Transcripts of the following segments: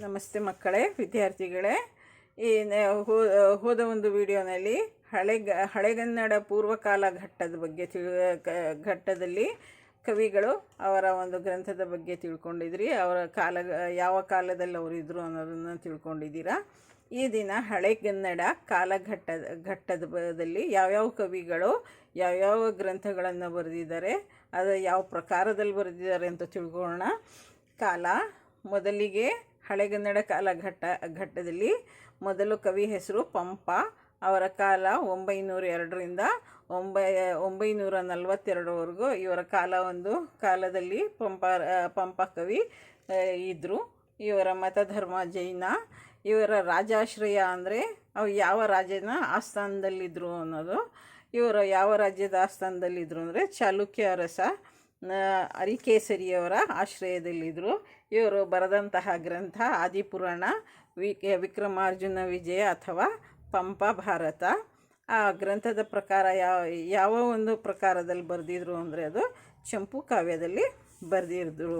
ನಮಸ್ತೆ ಮಕ್ಕಳೇ, ವಿದ್ಯಾರ್ಥಿಗಳೇ. ಈ ಹೋದ ಒಂದು ವಿಡಿಯೋನಲ್ಲಿ ಹಳೆ ಗ- ಹಳೆಗನ್ನಡ ಪೂರ್ವಕಾಲ ಘಟ್ಟದ ಬಗ್ಗೆ ತಿಳಿ ಘಟ್ಟದಲ್ಲಿ ಕವಿಗಳು ಅವರ ಒಂದು ಗ್ರಂಥದ ಬಗ್ಗೆ ತಿಳ್ಕೊಂಡಿದ್ರಿ. ಅವರ ಕಾಲ, ಯಾವ ಕಾಲದಲ್ಲಿ ಅವರು ಇದ್ದರು ಅನ್ನೋದನ್ನು ತಿಳ್ಕೊಂಡಿದ್ದೀರಾ. ಈ ದಿನ ಹಳೆಗನ್ನಡ ಕಾಲಘಟ್ಟದ ಘಟ್ಟದ ಬದಲ್ಲಿ ಯಾವ್ಯಾವ ಕವಿಗಳು, ಯಾವ್ಯಾವ ಗ್ರಂಥಗಳನ್ನು ಬರೆದಿದ್ದಾರೆ, ಅದು ಯಾವ ಪ್ರಕಾರದಲ್ಲಿ ಬರೆದಿದ್ದಾರೆ ಅಂತ ತಿಳ್ಕೊಳ್ಳೋಣ. ಕಾಲ ಮೊದಲಿಗೆ ಹಳೆಗನ್ನಡ ಕಾಲಘಟ್ಟ ಘಟ್ಟದಲ್ಲಿ ಮೊದಲು ಕವಿ ಹೆಸರು ಪಂಪ. ಅವರ ಕಾಲ ಒಂಬೈನೂರ ಎರಡರಿಂದ ಒಂಬೈ, ಒಂಬೈನೂರ ನಲವತ್ತೆರಡರವರೆಗೂ ಇವರ ಕಾಲ ಒಂದು ಕಾಲದಲ್ಲಿ ಪಂಪ ಪಂಪ ಕವಿ ಇದ್ದರು ಇವರ ಮತಧರ್ಮ ಜೈನ. ಇವರ ರಾಜಾಶ್ರಯ ಅಂದರೆ ಅವು ಯಾವ ರಾಜನ ಆಸ್ಥಾನದಲ್ಲಿದ್ದರು ಅನ್ನೋದು. ಇವರು ಯಾವ ರಾಜ್ಯದ ಆಸ್ಥಾನದಲ್ಲಿದ್ದರು ಅಂದರೆ ಚಾಲುಕ್ಯ ಅರಸ ಅರಿಕೇಸರಿಯವರ ಆಶ್ರಯದಲ್ಲಿದ್ದರು ಇವರು ಬರೆದಂತಹ ಗ್ರಂಥ ಆದಿಪುರಾಣ, ವಿ ವಿಕ್ರಮಾರ್ಜುನ ವಿಜಯ ಅಥವಾ ಪಂಪ ಭಾರತ. ಆ ಗ್ರಂಥದ ಪ್ರಕಾರ ಯಾವ ಯಾವ ಒಂದು ಪ್ರಕಾರದಲ್ಲಿ ಬರೆದಿದ್ರು ಅಂದರೆ ಅದು ಚಂಪು ಕಾವ್ಯದಲ್ಲಿ ಬರೆದಿದ್ರು.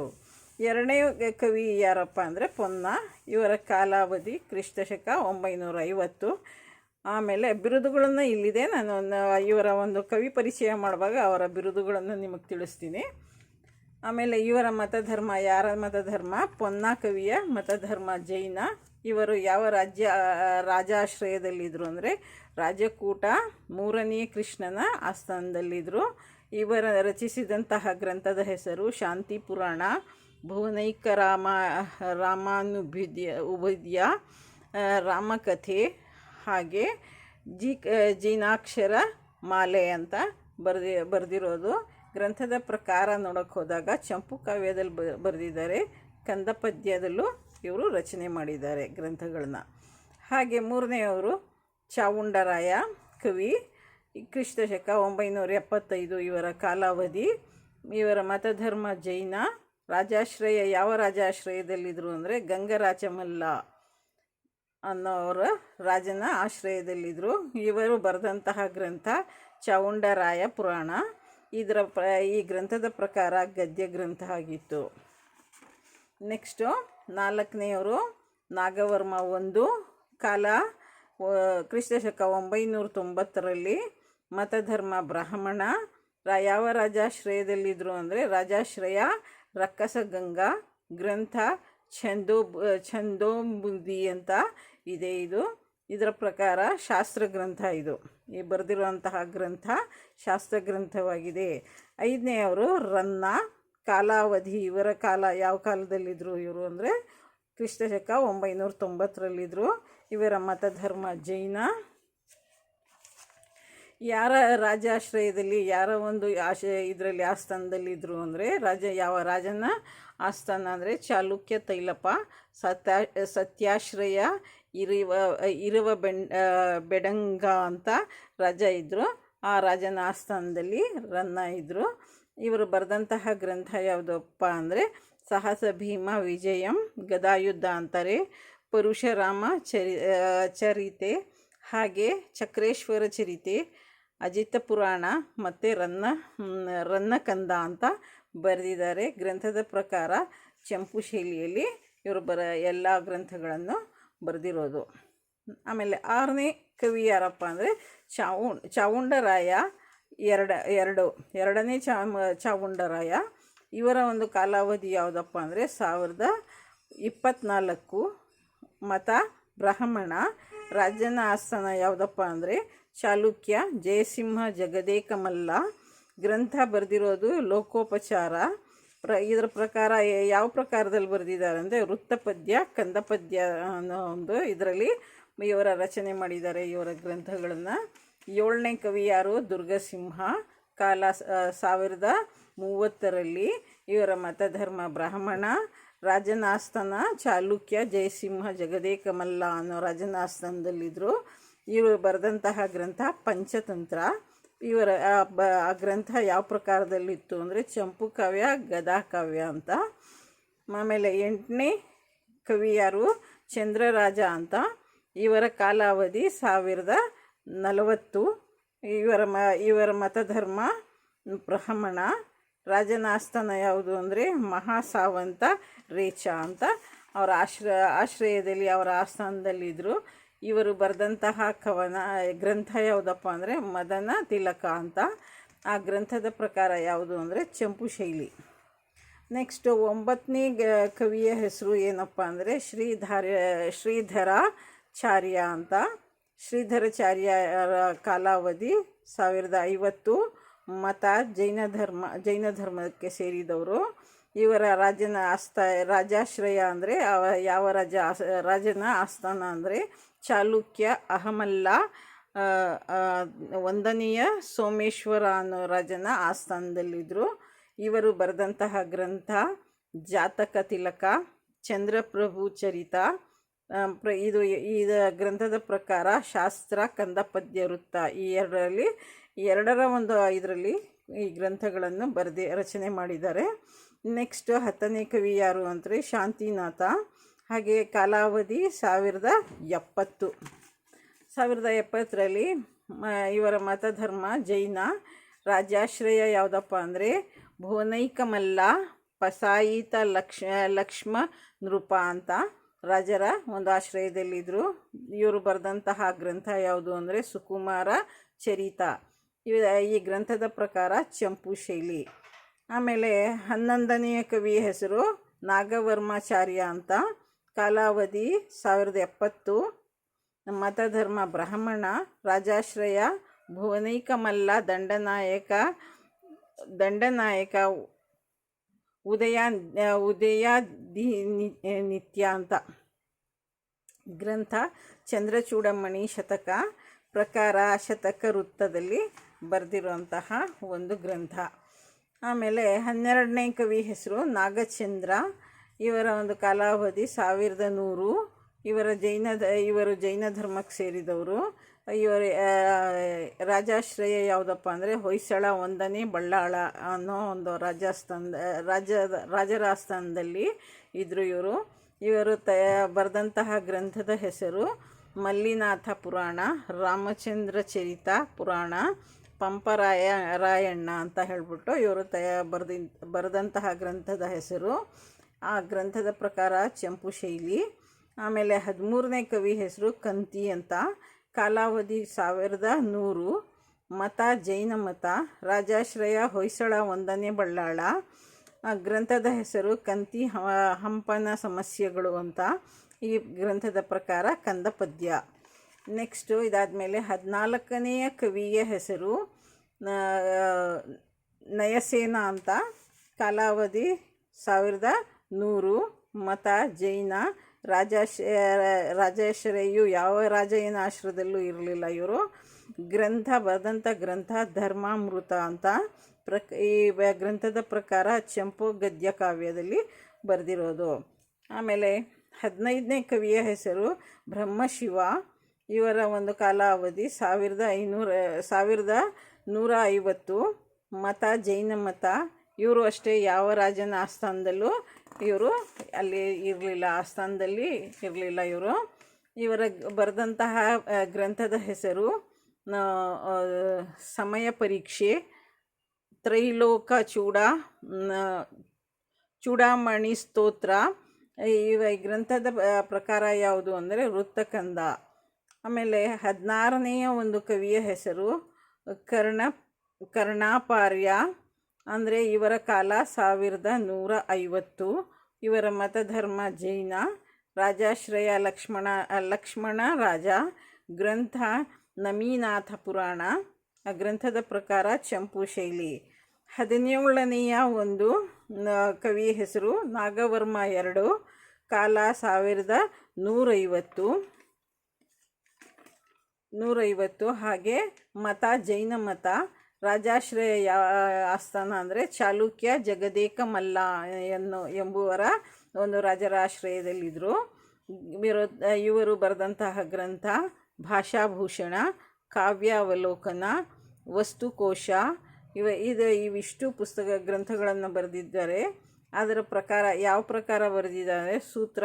ಎರಡನೇ ಕವಿ ಯಾರಪ್ಪ ಅಂದರೆ ಪೊನ್ನ, ಇವರ ಕಾಲಾವಧಿ ಕ್ರಿಸ್ತಶಕ ಒಂಬೈನೂರ ಐವತ್ತು ಆಮೇಲೆ ಬಿರುದುಗಳನ್ನು ಇಲ್ಲಿದೆ, ನಾನು ಇವರ ಒಂದು ಕವಿ ಪರಿಚಯ ಮಾಡುವಾಗ ಅವರ ಬಿರುದುಗಳನ್ನು ನಿಮಗೆ ತಿಳಿಸ್ತೀನಿ. ಆಮೇಲೆ ಇವರ ಮತಧರ್ಮ ಯಾರ ಮತಧರ್ಮ? ಪೊನ್ನ ಕವಿಯ ಮತಧರ್ಮ ಜೈನ. ಇವರು ಯಾವ ರಾಜ್ಯ ರಾಜಾಶ್ರಯದಲ್ಲಿದ್ದರು ಅಂದರೆ ರಾಜಕೂಟ, ಮೂರನೇ ಕೃಷ್ಣನ ಆಸ್ಥಾನದಲ್ಲಿದ್ದರು ಇವರ ರಚಿಸಿದಂತಹ ಗ್ರಂಥದ ಹೆಸರು ಶಾಂತಿ ಪುರಾಣ, ಭುವನೈಕ ರಾಮ, ರಾಮಾನುಭಿದ್ಯ, ಉಭಿದ್ಯ ರಾಮಕಥೆ ಹಾಗೆ ಜಿ ಜೀನಾಕ್ಷರ ಮಾಲೆ ಅಂತ ಬರೆದಿ, ಬರೆದಿರೋದು. ಗ್ರಂಥದ ಪ್ರಕಾರ ನೋಡೋಕೆ ಹೋದಾಗ ಚಂಪು ಕಾವ್ಯದಲ್ಲಿ ಬ ಬರೆದಿದ್ದಾರೆ ಕಂದ ಪದ್ಯದಲ್ಲೂ ಇವರು ರಚನೆ ಮಾಡಿದ್ದಾರೆ ಗ್ರಂಥಗಳನ್ನ. ಹಾಗೆ ಮೂರನೆಯವರು ಚಾವುಂಡರಾಯ, ಕವಿ ಕ್ರಿಸ್ತ ಶಕ ಒಂಬೈನೂರ ಎಪ್ಪತ್ತೈದು ಇವರ ಕಾಲಾವಧಿ, ಇವರ ಮತಧರ್ಮ ಜೈನ, ರಾಜಾಶ್ರಯ, ಯಾವ ರಾಜಾಶ್ರಯದಲ್ಲಿದ್ದರು ಅಂದರೆ ಗಂಗರಾಜಮಲ್ಲ ಅನ್ನೋರ ರಾಜನ ಆಶ್ರಯದಲ್ಲಿದ್ದರು ಇವರು ಬರೆದಂತಹ ಗ್ರಂಥ ಚಾವುಂಡರಾಯ ಪುರಾಣ. ಇದರ ಪ್ರ, ಈ ಗ್ರಂಥದ ಪ್ರಕಾರ ಗದ್ಯ ಗ್ರಂಥ ಆಗಿತ್ತು. ನೆಕ್ಸ್ಟು ನಾಲ್ಕನೆಯವರು ನಾಗವರ್ಮ ಒಂದು, ಕಾಲ, ವ- ಕ್ರಿಸ್ತ ಶಕ ಒಂಬೈನೂರ ತೊಂಬತ್ತರಲ್ಲಿ ಮತಧರ್ಮ ಬ್ರಾಹ್ಮಣ ಯಾವ ರಾಜಾಶ್ರಯದಲ್ಲಿದ್ದರು ಅಂದರೆ ರಾಜಾಶ್ರಯ ರಕ್ಕಸ ಗಂಗಾ ಗ್ರಂಥ, ಛಂದೋ, ಛಂದೋಬುದಿ ಅಂತ ಇದೆ ಇದು. ಇದರ ಪ್ರಕಾರ ಶಾಸ್ತ್ರ ಗ್ರಂಥ ಇದು. ಈ ಬರೆದಿರುವಂತಹ ಗ್ರಂಥ ಶಾಸ್ತ್ರ ಗ್ರಂಥವಾಗಿದೆ ಐದನೆಯವರು ರನ್ನ ಕಾಲಾವಧಿ. ಇವರ ಕಾಲ ಯಾವ ಕಾಲದಲ್ಲಿದ್ದರು ಇವರು ಅಂದರೆ ಕ್ರಿಸ್ತಶಕ ಒಂಬೈನೂರ ತೊಂಬತ್ತರಲ್ಲಿದ್ದರು ಇವರ ಮತಧರ್ಮ ಜೈನ. ಯಾರ ರಾಜಾಶ್ರಯದಲ್ಲಿ, ಯಾರ ಒಂದು ಆಶ ಇದರಲ್ಲಿ, ಆಸ್ಥಾನದಲ್ಲಿ ಇದ್ದರು ಅಂದರೆ ರಾಜ, ಯಾವ ರಾಜನ ಆಸ್ಥಾನ ಅಂದರೆ ಚಾಲುಕ್ಯ ತೈಲಪ್ಪ. ಸತ್ಯ, ಸತ್ಯಾಶ್ರಯ ಇರುವ ಇರುವ ಬೆಂ ಬೆಡಂಗ ಅಂತ ರಾಜ ಇದ್ದರು ಆ ರಾಜನ ಆಸ್ಥಾನದಲ್ಲಿ ರನ್ನ ಇದ್ದರು ಇವರು ಬರೆದಂತಹ ಗ್ರಂಥ ಯಾವುದಪ್ಪ ಅಂದರೆ, ಸಾಹಸ ಭೀಮ ವಿಜಯಂ ಗದಾಯುದ್ಧ ಅಂತಾರೆ. ಪರಶುರಾಮ ಚರಿ ಚರಿತೆ. ಹಾಗೆ ಚಕ್ರೇಶ್ವರ ಚರಿತೆ. ಅಜಿತ ಪುರಾಣ ಮತ್ತು ರನ್ನ ರನ್ನಕಂದ ಅಂತ ಬರೆದಿದ್ದಾರೆ. ಗ್ರಂಥದ ಪ್ರಕಾರ ಚಂಪು ಶೈಲಿಯಲ್ಲಿ ಇವರು ಬರ ಎಲ್ಲ ಗ್ರಂಥಗಳನ್ನು ಬರೆದಿರೋದು. ಆಮೇಲೆ ಆರನೇ ಕವಿ ಯಾರಪ್ಪ ಅಂದರೆ ಚಾವು, ಚಾವುಂಡರಾಯ ಎರಡ, ಎರಡು, ಎರಡನೇ ಚಾಮ ಚಾವುಂಡರಾಯ. ಇವರ ಒಂದು ಕಾಲಾವಧಿ ಯಾವುದಪ್ಪ ಅಂದರೆ ಸಾವಿರದ ಇಪ್ಪತ್ತ್ನಾಲ್ಕು ಮತ ಬ್ರಾಹ್ಮಣ. ರಾಜನ ಆಸ್ಥಾನ ಯಾವುದಪ್ಪ ಅಂದರೆ ಚಾಲುಕ್ಯ ಜಯಸಿಂಹ ಜಗದೇಕಮಲ್ಲ ಗ್ರಂಥ ಬರೆದಿರೋದು ಲೋಕೋಪಚಾರ. ಪ್ರ, ಇದರ ಪ್ರಕಾರ ಯಾವ ಪ್ರಕಾರದಲ್ಲಿ ಬರೆದಿದ್ದಾರೆ ಅಂದರೆ ವೃತ್ತಪದ್ಯ, ಕಂದಪದ್ಯ ಅನ್ನೋ ಒಂದು ಇದರಲ್ಲಿ ಇವರ ರಚನೆ ಮಾಡಿದ್ದಾರೆ ಇವರ ಗ್ರಂಥಗಳನ್ನು. ಏಳನೇ ಕವಿ ಯಾರು? ದುರ್ಗಸಿಂಹ. ಕಾಲ ಸಾವಿರದ ಮೂವತ್ತರಲ್ಲಿ ಇವರ ಮತಧರ್ಮ ಬ್ರಾಹ್ಮಣ ರಾಜನಾಸ್ತನ ಚಾಲುಕ್ಯ ಜಯಸಿಂಹ ಜಗದೇಕಮಲ್ಲ ಅನ್ನೋ ರಾಜನ ಆಸ್ಥಾನದಲ್ಲಿದ್ದರು ಇವರು ಬರೆದಂತಹ ಗ್ರಂಥ ಪಂಚತಂತ್ರ. ಇವರ, ಆ ಗ್ರಂಥ ಯಾವ ಪ್ರಕಾರದಲ್ಲಿತ್ತು ಅಂದರೆ ಚಂಪು ಕಾವ್ಯ, ಗದಾ ಕಾವ್ಯ ಅಂತ. ಆಮೇಲೆ ಎಂಟನೇ ಕವಿ ಯಾರು? ಚಂದ್ರರಾಜ ಅಂತ. ಇವರ ಕಾಲಾವಧಿ ಸಾವಿರದ ನಲವತ್ತು. ಇವರ ಮ, ಇವರ ಮತಧರ್ಮ ಬ್ರಾಹ್ಮಣ. ರಾಜನ ಆಸ್ಥಾನ ಯಾವುದು ಅಂದರೆ ಮಹಾಸಾವಂತ ರೇಚ ಅಂತ. ಅವರ ಆಶ್ರ, ಆಶ್ರಯದಲ್ಲಿ, ಅವರ ಆಸ್ಥಾನದಲ್ಲಿದ್ದರು ಇವರು ಬರೆದಂತಹ ಕವನ ಗ್ರಂಥ ಯಾವುದಪ್ಪ ಅಂದರೆ ಮದನ ತಿಲಕ ಅಂತ. ಆ ಗ್ರಂಥದ ಪ್ರಕಾರ ಯಾವುದು ಅಂದರೆ ಚಂಪು ಶೈಲಿ. ನೆಕ್ಸ್ಟು ಒಂಬತ್ತನೇ ಕವಿಯ ಹೆಸರು ಏನಪ್ಪ ಅಂದರೆ ಶ್ರೀಧರ, ಶ್ರೀಧರಾಚಾರ್ಯ ಅಂತ. ಶ್ರೀಧರಾಚಾರ್ಯರ ಕಾಲಾವಧಿ ಸಾವಿರದ ಐವತ್ತು. ಮತ ಜೈನ ಧರ್ಮ, ಜೈನ ಧರ್ಮಕ್ಕೆ ಸೇರಿದವರು. ಇವರ ರಾಜನ ಆಸ್ಥ ರಾಜಾಶ್ರಯ ಅಂದರೆ ಯಾವ ರಾಜ, ರಾಜನ ಆಸ್ಥಾನ ಅಂದರೆ ಚಾಲುಕ್ಯ ಅಹಮಲ್ಲ ಒಂದನೆಯ ಸೋಮೇಶ್ವರ ಅನ್ನೋ ರಾಜನ ಆಸ್ಥಾನದಲ್ಲಿದ್ದರು ಇವರು ಬರೆದಂತಹ ಗ್ರಂಥ ಜಾತಕ ತಿಲಕ, ಚಂದ್ರಪ್ರಭು ಚರಿತ ಪ್ರ, ಇದು ಈ ಗ್ರಂಥದ ಪ್ರಕಾರ ಶಾಸ್ತ್ರ ಕಂದ ಪದ್ಯ ವೃತ್ತ ಈ ಎರಡರಲ್ಲಿ, ಎರಡರ ಒಂದು ಇದರಲ್ಲಿ ಈ ಗ್ರಂಥಗಳನ್ನು ಬರೆದೇ, ರಚನೆ ಮಾಡಿದ್ದಾರೆ. ನೆಕ್ಸ್ಟ್ ಹತ್ತನೇ ಕವಿ ಯಾರು ಅಂದರೆ ಶಾಂತಿನಾಥ. ಹಾಗೆ ಕಾಲಾವಧಿ ಸಾವಿರದ ಎಪ್ಪತ್ತು. ಸಾವಿರದ ಎಪ್ಪತ್ತರಲ್ಲಿ ಇವರ ಮತಧರ್ಮ ಜೈನ. ರಾಜಾಶ್ರಯ ಯಾವುದಪ್ಪ ಅಂದರೆ, ಭುವನೈಕಮಲ್ಲ ಪಸಾಯಿತ ಲಕ್ಷ, ಲಕ್ಷ್ಮ ನೃಪ ಅಂತ ರಾಜರ ಒಂದು ಆಶ್ರಯದಲ್ಲಿದ್ದರು ಇವರು ಬರೆದಂತಹ ಗ್ರಂಥ ಯಾವುದು ಅಂದರೆ, ಸುಕುಮಾರ ಚರಿತ. ಇವ, ಈ ಗ್ರಂಥದ ಪ್ರಕಾರ ಚಂಪು ಶೈಲಿ. ಆಮೇಲೆ ಹನ್ನೊಂದನೆಯ ಕವಿಯ ಹೆಸರು ನಾಗವರ್ಮಾಚಾರ್ಯ ಅಂತ. ಕಾಲಾವಧಿ ಸಾವಿರದ ಎಪ್ಪತ್ತು. ಮತಧರ್ಮ ಬ್ರಾಹ್ಮಣ, ರಾಜಾಶ್ರಯ, ಭುವನೈಕಮಲ್ಲ ದಂಡನಾಯಕ ದಂಡನಾಯಕ ಉದಯ ಉದಯ ನಿತ್ಯ ಅಂತ. ಗ್ರಂಥ ಚಂದ್ರಚೂಡಮಣಿ ಶತಕ ಪ್ರಕಾರ ಶತಕ ವೃತ್ತದಲ್ಲಿ ಬರೆದಿರುವಂತಹ ಒಂದು ಗ್ರಂಥ. ಆಮೇಲೆ ಹನ್ನೆರಡನೇ ಕವಿ ಹೆಸರು ನಾಗಚಂದ್ರ. ಇವರ ಒಂದು ಕಾಲಾವಧಿ ಸಾವಿರದ ನೂರು. ಇವರ ಜೈನ ಇವರು ಜೈನ ಧರ್ಮಕ್ಕೆ ಸೇರಿದವರು. ಇವರ ರಾಜಾಶ್ರಯ ಯಾವುದಪ್ಪ ಅಂದರೆ ಹೊಯ್ಸಳ ಒಂದನೇ ಬಳ್ಳಾಳ ಅನ್ನೋ ಒಂದು ರಾಜಸ್ಥಾನದ, ರಾಜ ರಾಜರ ಆಸ್ಥಾನದಲ್ಲಿ ಇದ್ದರು ಇವರು. ಇವರು ತಯ ಬರೆದಂತಹ ಗ್ರಂಥದ ಹೆಸರು ಮಲ್ಲಿನಾಥ ಪುರಾಣ, ರಾಮಚಂದ್ರ ಚರಿತ ಪುರಾಣ, ಪಂಪರಾಯ ರಾಯಣ್ಣ ಅಂತ ಹೇಳ್ಬಿಟ್ಟು ಇವರು ತಯ ಬರೆದಿ ಬರೆದಂತಹ ಗ್ರಂಥದ ಹೆಸರು. ಆ ಗ್ರಂಥದ ಪ್ರಕಾರ ಚಂಪು ಶೈಲಿ. ಆಮೇಲೆ ಹದಿಮೂರನೇ ಕವಿ ಹೆಸರು ಕಂತಿ ಅಂತ. ಕಾಲಾವಧಿ ಸಾವಿರದ ನೂರು. ಮತ ಜೈನ ಮತ. ರಾಜಾಶ್ರಯ ಹೊಯ್ಸಳ ಒಂದನೇ ಬಳ್ಳಾಳ. ಆ ಗ್ರಂಥದ ಹೆಸರು ಕಂತಿ ಹಂಪನ ಸಮಸ್ಯೆಗಳು ಅಂತ. ಈ ಗ್ರಂಥದ ಪ್ರಕಾರ ಕಂದ ಪದ್ಯ ನೆಕ್ಸ್ಟು ಇದಾದಮೇಲೆ ಹದಿನಾಲ್ಕನೆಯ ಕವಿಯ ಹೆಸರು ನಯಸೇನ ಅಂತ. ಕಾಲಾವಧಿ ಸಾವಿರದ ನೂರು ಮತ ಜೈನ ರಾಜಾಶ ರಾಜೇಶ್ವರಯ್ಯು ಯಾವ ರಾಜನ ಆಶ್ರಯದಲ್ಲೂ ಇರಲಿಲ್ಲ. ಇವರು ಗ್ರಂಥ ಬರೆದಂಥ ಗ್ರಂಥ, ಧರ್ಮಾಮೃತ ಅಂತ ಪ್ರಕ್, ಈ ಗ್ರಂಥದ ಪ್ರಕಾರ ಚಂಪು ಗದ್ಯ ಕಾವ್ಯದಲ್ಲಿ ಬರೆದಿರೋದು. ಆಮೇಲೆ ಹದಿನೈದನೇ ಕವಿಯ ಹೆಸರು ಬ್ರಹ್ಮಶಿವ. ಇವರ ಒಂದು ಕಾಲಾವಧಿ ಸಾವಿರದ ಐನೂರ, ಸಾವಿರದ ನೂರ ಐವತ್ತು. ಮತ, ಜೈನ ಮತ. ಇವರು ಅಷ್ಟೇ ಯಾವ ರಾಜನ ಆಸ್ಥಾನದಲ್ಲೂ ಇವರು ಅಲ್ಲಿ ಇರಲಿಲ್ಲ ಆಸ್ಥಾನದಲ್ಲಿ ಇರಲಿಲ್ಲ ಇವರು. ಇವರ ಬರೆದಂತಹ ಗ್ರಂಥದ ಹೆಸರು ಆ, ಆ, ಸಮಯ ಪರೀಕ್ಷೆ ತ್ರೈಲೋಕ ಚೂಡ ಚೂಡಾಮಣಿ ಸ್ತೋತ್ರ. ಇವ ಗ್ರಂಥದ ಪ್ರಕಾರ ಯಾವುದು ಅಂದರೆ ವೃತ್ತಕಂದ. ಆಮೇಲೆ ಹದಿನಾರನೆಯ ಒಂದು ಕವಿಯ ಹೆಸರು ಕರ್ಣ ಕರ್ಣಾಪಾರ್ಯ. ಅಂದರೆ ಇವರ ಕಾಲ ಸಾವಿರದ ನೂರ ಐವತ್ತು. ಇವರ ಮತಧರ್ಮ ಜೈನ, ರಾಜಾಶ್ರಯ ಲಕ್ಷ್ಮಣ ಲಕ್ಷ್ಮಣ ರಾಜ, ಗ್ರಂಥ ನಮೀನಾಥ ಪುರಾಣ, ಆ ಗ್ರಂಥದ ಪ್ರಕಾರ ಚಂಪು ಶೈಲಿ. ಹದಿನೇಳನೆಯ ಒಂದು ಕವಿ ಹೆಸರು ನಾಗವರ್ಮ ಎರಡು, ಕಾಲ ಸಾವಿರದ ನೂರೈವತ್ತು. ನೂರೈವತ್ತು, ಹಾಗೆ ಮತ ಜೈನ ಮತ. ರಾಜಾಶ್ರಯ ಯಾವ ಆಸ್ಥಾನ ಅಂದರೆ ಚಾಲುಕ್ಯ ಜಗದೇಕ ಮಲ್ಲ ಎನ್ನು, ಎಂಬುವರ ಒಂದು ರಾಜರ ಆಶ್ರಯದಲ್ಲಿದ್ದರು ಇವರು ಬರೆದಂತಹ ಗ್ರಂಥ ಭಾಷಾಭೂಷಣ, ಕಾವ್ಯಾವಲೋಕನ, ವಸ್ತುಕೋಶ, ಇವ, ಇದು ಇವಿಷ್ಟು ಪುಸ್ತಕ ಗ್ರಂಥಗಳನ್ನು ಬರೆದಿದ್ದಾರೆ. ಅದರ ಪ್ರಕಾರ ಯಾವ ಪ್ರಕಾರ ಬರೆದಿದ್ದಾರೆ? ಸೂತ್ರ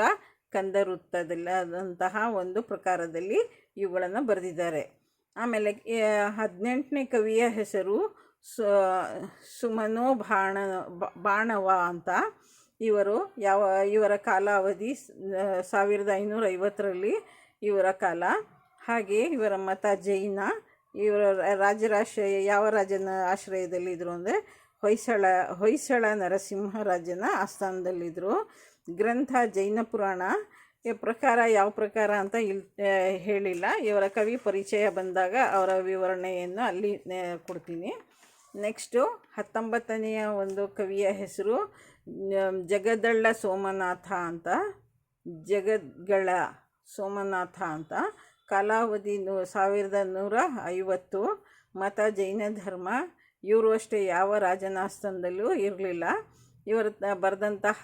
ಕಂದವೃತ್ತದಲ್ಲಿ ಆದಂತಹ ಒಂದು ಪ್ರಕಾರದಲ್ಲಿ ಇವುಗಳನ್ನು ಬರೆದಿದ್ದಾರೆ. ಆಮೇಲೆ ಹದಿನೆಂಟನೇ ಕವಿಯ ಹೆಸರು ಸು, ಸುಮನೋ ಬಾಣ ಬಾಣವ ಅಂತ. ಇವರು ಯಾವ, ಇವರ ಕಾಲಾವಧಿ ಸಾವಿರದ ಐನೂರ ಐವತ್ತರಲ್ಲಿ ಇವರ ಕಾಲ. ಹಾಗೆ ಇವರ ಮತ ಜೈನ, ಇವರ ರಾಜರಾಶ್ರಯ ಯಾವ ರಾಜನ ಆಶ್ರಯದಲ್ಲಿದ್ದರು ಅಂದರೆ ಹೊಯ್ಸಳ ಹೊಯ್ಸಳ ನರಸಿಂಹರಾಜನ ಆಸ್ಥಾನದಲ್ಲಿದ್ದರು ಗ್ರಂಥ ಜೈನ ಪುರಾಣ ಪ್ರಕಾರ, ಯಾವ ಪ್ರಕಾರ ಅಂತ ಇಲ್ ಹೇಳಿಲ್ಲ. ಇವರ ಕವಿ ಪರಿಚಯ ಬಂದಾಗ ಅವರ ವಿವರಣೆಯನ್ನು ಅಲ್ಲಿ ಕೊಡ್ತೀನಿ. ನೆಕ್ಸ್ಟು ಹತ್ತೊಂಬತ್ತನೆಯ ಒಂದು ಕವಿಯ ಹೆಸರು ಜಗದಳ್ಳ ಸೋಮನಾಥ ಅಂತ. ಜಗದ್ಗಳ ಸೋಮನಾಥ ಅಂತ. ಕಾಲಾವಧಿ ನೂ, ಸಾವಿರದ ನೂರ ಐವತ್ತು, ಮತ ಜೈನ ಧರ್ಮ. ಇವರು ಅಷ್ಟೇ ಯಾವ ರಾಜನಾಸ್ಥಾನದಲ್ಲೂ ಇರಲಿಲ್ಲ. ಇವರು ಬರೆದಂತಹ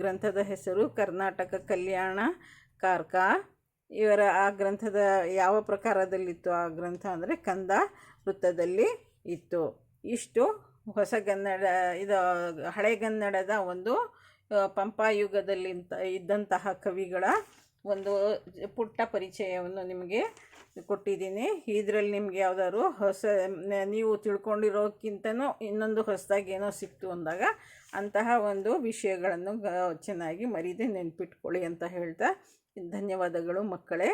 ಗ್ರಂಥದ ಹೆಸರು ಕರ್ನಾಟಕ ಕಲ್ಯಾಣ ಕಾರ್ಕ. ಇವರ ಆ ಗ್ರಂಥದ ಯಾವ ಪ್ರಕಾರದಲ್ಲಿತ್ತು ಆ ಗ್ರಂಥ ಅಂದರೆ ಕಂದ ವೃತ್ತದಲ್ಲಿ ಇತ್ತು. ಇಷ್ಟು ಹೊಸಗನ್ನಡ ಇದು ಹಳೆಗನ್ನಡದ ಒಂದು ಪಂಪಾಯುಗದಲ್ಲಿ ಇದ್ದಂತಹ ಕವಿಗಳ ಒಂದು ಪುಟ್ಟ ಪರಿಚಯವನ್ನು ನಿಮಗೆ ಕೊಟ್ಟಿದ್ದೀನಿ. ಇದರಲ್ಲಿ ನಿಮ್ಗೆ ಯಾವ್ದಾದ್ರು ಹೊಸ ನೀವು ತಿಳ್ಕೊಂಡಿರೋಕ್ಕಿಂತನೂ ಇನ್ನೊಂದು ಹೊಸದಾಗಿ ಏನೋ ಸಿಕ್ತು ಅಂದಾಗ ಅಂತಹ ಒಂದು ವಿಷಯಗಳನ್ನು ಚೆನ್ನಾಗಿ ಮರೀದೆ ನೆನ್ಪಿಟ್ಕೊಳ್ಳಿ ಅಂತ ಹೇಳ್ತಾ ಧನ್ಯವಾದಗಳು ಮಕ್ಕಳೇ.